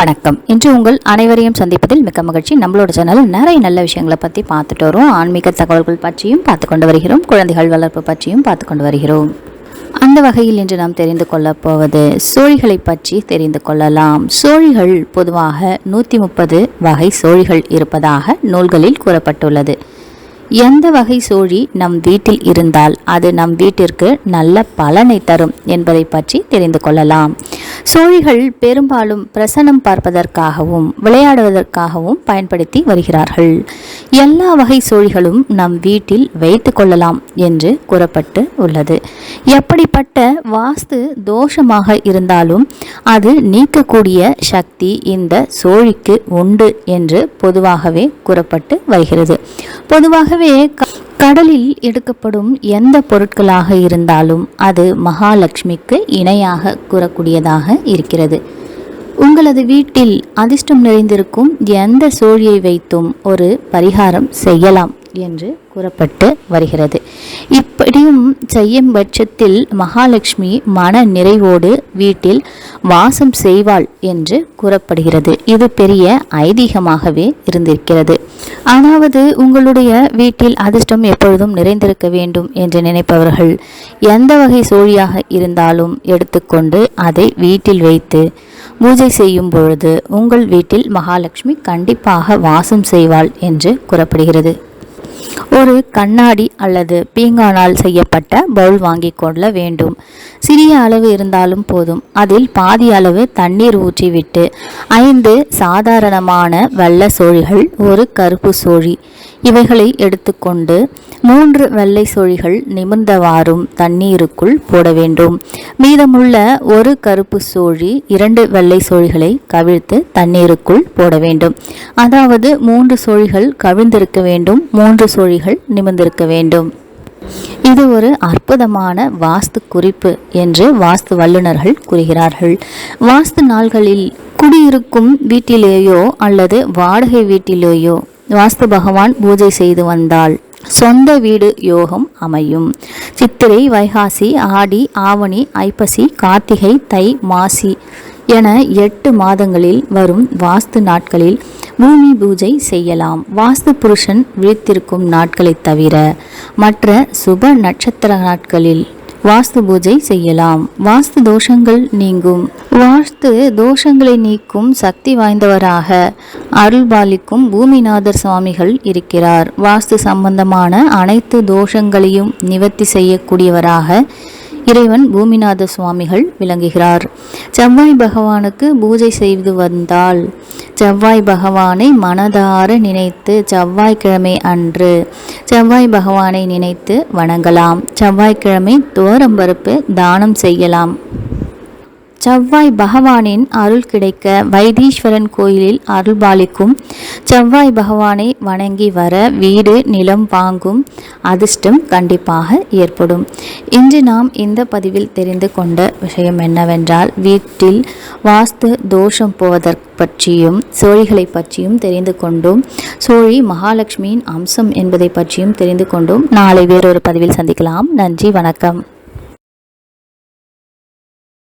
வணக்கம். இன்று உங்கள் அனைவரையும் சந்திப்பதில் மிக்க மகிழ்ச்சி. நம்மளோட சேனலில் நிறைய நல்ல விஷயங்களை பற்றி பார்த்துட்டு வரோம். ஆன்மீக தகவல்கள் பற்றியும் பார்த்து கொண்டு வருகிறோம். குழந்தைகள் வளர்ப்பு பற்றியும் பார்த்து கொண்டு வருகிறோம். அந்த வகையில் இன்று நாம் தெரிந்து கொள்ளப் போவது சோழிகளை பற்றி தெரிந்து கொள்ளலாம். சோழிகள் பொதுவாக நூற்றி முப்பது வகை சோழிகள் இருப்பதாக நூல்களில் கூறப்பட்டுள்ளது. எந்த வகை சோழி நம் வீட்டில் இருந்தால் அது நம் வீட்டிற்கு நல்ல பலனை தரும் என்பதை பற்றி தெரிந்து கொள்ளலாம். சோழிகள் பெரும்பாலும் பிரசனம் பார்ப்பதற்காகவும் விளையாடுவதற்காகவும் பயன்படுத்தி வருகிறார்கள். எல்லா வகை சோழிகளும் நம் வீட்டில் வைத்து கொள்ளலாம் என்று கூறப்பட்டு உள்ளது. எப்படிப்பட்ட வாஸ்து தோஷமாக இருந்தாலும் அது நீக்கக்கூடிய சக்தி இந்த சோழிக்கு உண்டு என்று பொதுவாகவே கூறப்பட்டு வருகிறது. பொதுவாகவே கடலில் எடுக்கப்படும் எந்த பொருட்களாக இருந்தாலும் அது மகாலட்சுமிக்கு இணையாக கூறக்கூடியதாக இருக்கிறது. உங்களது வீட்டில் அதிர்ஷ்டம் நிறைந்திருக்கும் எந்த சோழியை வைத்தும் ஒரு பரிகாரம் செய்யலாம் என்று கூறப்பட்டு வருகிறது. இப்படியும் செய்யும் பட்சத்தில் மகாலட்சுமி மன நிறைவோடு வீட்டில் வாசம் செய்வாள் என்று கூறப்படுகிறது. இது பெரிய ஐதீகமாகவே இருந்திருக்கிறது. அதாவது உங்களுடைய வீட்டில் அதிர்ஷ்டம் எப்பொழுதும் நிறைந்திருக்க வேண்டும் என்று நினைப்பவர்கள் எந்த வகை சோழியாக இருந்தாலும் எடுத்துக்கொண்டு அதை வீட்டில் வைத்து பூஜை செய்யும் பொழுது உங்கள் வீட்டில் மகாலட்சுமி கண்டிப்பாக வாசம் செய்வாள் என்று கூறப்படுகிறது. ஒரு கண்ணாடி அல்லது பீங்கானால் செய்யப்பட்ட பவுல் வாங்கி கொள்ள வேண்டும். சிறிய அளவு இருந்தாலும் போதும். அதில் பாதி அளவு தண்ணீர் ஊற்றிவிட்டு ஐந்து சாதாரணமான வெள்ள சோழிகள் ஒரு கருப்பு சோழி. இவைகளை எடுத்துக்கொண்டு மூன்று வெள்ளை சோழிகள் நிமிர்ந்தவாறும் தண்ணீருக்குள் போட வேண்டும். மீதமுள்ள ஒரு கருப்பு சோழி இரண்டு வெள்ளை சோழிகளை கவிழ்த்து தண்ணீருக்குள் போட வேண்டும். அதாவது மூன்று சோழிகள் கவிழ்ந்திருக்க வேண்டும் மூன்று சோழிகள் நிமிர்ந்திருக்க வேண்டும். இது ஒரு அற்புதமான வாஸ்து குறிப்பு என்று வாஸ்து வல்லுநர்கள் கூறுகிறார்கள். வாஸ்து நாள்களில் குடியிருக்கும் வீட்டிலேயோ அல்லது வாடகை வீட்டிலேயோ வாஸ்து பகவான் பூஜை செய்து வந்தால் சொந்த வீடு யோகம் அமையும். சித்திரை வைகாசி ஆடி ஆவணி ஐப்பசி கார்த்திகை தை மாசி என எட்டு மாதங்களில் வரும் வாஸ்து நாட்களில் பூமி பூஜை செய்யலாம். வாஸ்து புருஷன் விழித்திருக்கும் நாட்களை தவிர மற்ற சுப நட்சத்திர நாட்களில் வாஸ்து பூஜை செய்யலாம். வாஸ்து தோஷங்கள் நீங்கும். வாஸ்து தோஷங்களை நீக்கும் சக்தி வாய்ந்தவராக அருள்பாலிக்கும் பூமிநாதர் சுவாமிகள் இருக்கிறார். வாஸ்து சம்பந்தமான அனைத்து தோஷங்களையும் நிவர்த்தி செய்யக்கூடியவராக இறைவன் பூமிநாத சுவாமிகள் விளங்குகிறார். செவ்வாய் பகவானுக்கு பூஜை செய்து வந்தால் செவ்வாய் பகவானை மனதார நினைத்து செவ்வாய்க்கிழமை அன்று செவ்வாய் பகவானை நினைத்து வணங்கலாம். செவ்வாய்க்கிழமை தோரம்பருப்பு தானம் செய்யலாம். செவ்வாய் பகவானின் அருள் கிடைக்க வைத்தீஸ்வரன் கோயிலில் அருள்பாலிக்கும் செவ்வாய் பகவானை வணங்கி வர வீடு நிலம் வாங்கும் அதிர்ஷ்டம் கண்டிப்பாக ஏற்படும். இன்று நாம் இந்த பதிவில் தெரிந்து கொண்ட விஷயம் என்னவென்றால் வீட்டில் வாஸ்து தோஷம் போவதற்கு பற்றியும் சோழிகளை பற்றியும் தெரிந்து கொண்டோம். சோழி மகாலட்சுமியின் அம்சம் என்பதை பற்றியும் தெரிந்து கொண்டோம். நாளை வேறொரு பதிவில் சந்திக்கலாம். நன்றி வணக்கம்.